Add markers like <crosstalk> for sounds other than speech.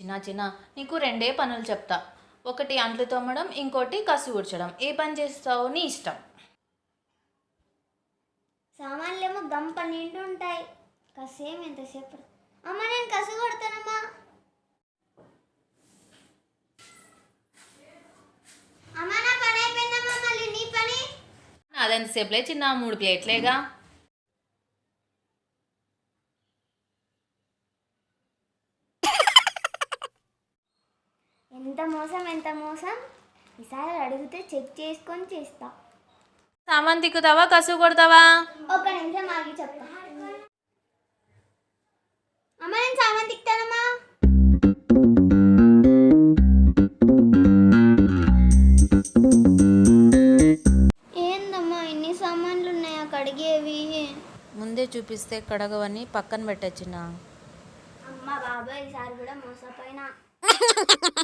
చిన్న చిన్న నీకు రెండే పనులు చెప్తా. ఒకటి అంట్లు తోమడం ఇంకోటి కసు ఊడ్చడం. ఏ పని చేస్తావో నీ ఇష్టం. సామాన్లేమో గంప నిండు ఉంటాయి. కాసేపు ఎంతసేపు? అమ్మ నేను కసు కొడతానమ్మా. అమ్మ నా పని అయిపోయిందమ్మా మళ్ళీ నీ పని? అదెంతసేపులే చిన్న మూడు ప్లేట్లేగా. ఎంత మోసం ఎంత మోసం? ఈసారి అడిగితే చెక్ చేసుకొని చేస్తా. సామాన్ తిక్కుతావా కసు కొడతావా? ఒక నిమిషం ఆగి చెప్తా. అమ్మ నేను సామాన్ తిక్తానమ్మా ఏందమ్మా ఇన్ని సామాన్లు ఉన్నాయా కడిగేవి? ముందే చూపిస్తే కడగవని పక్కన పెట్టచ్చినా. అమ్మ బాబాయ్ ఈసారి కూడా మోసపోయినా. <laughs>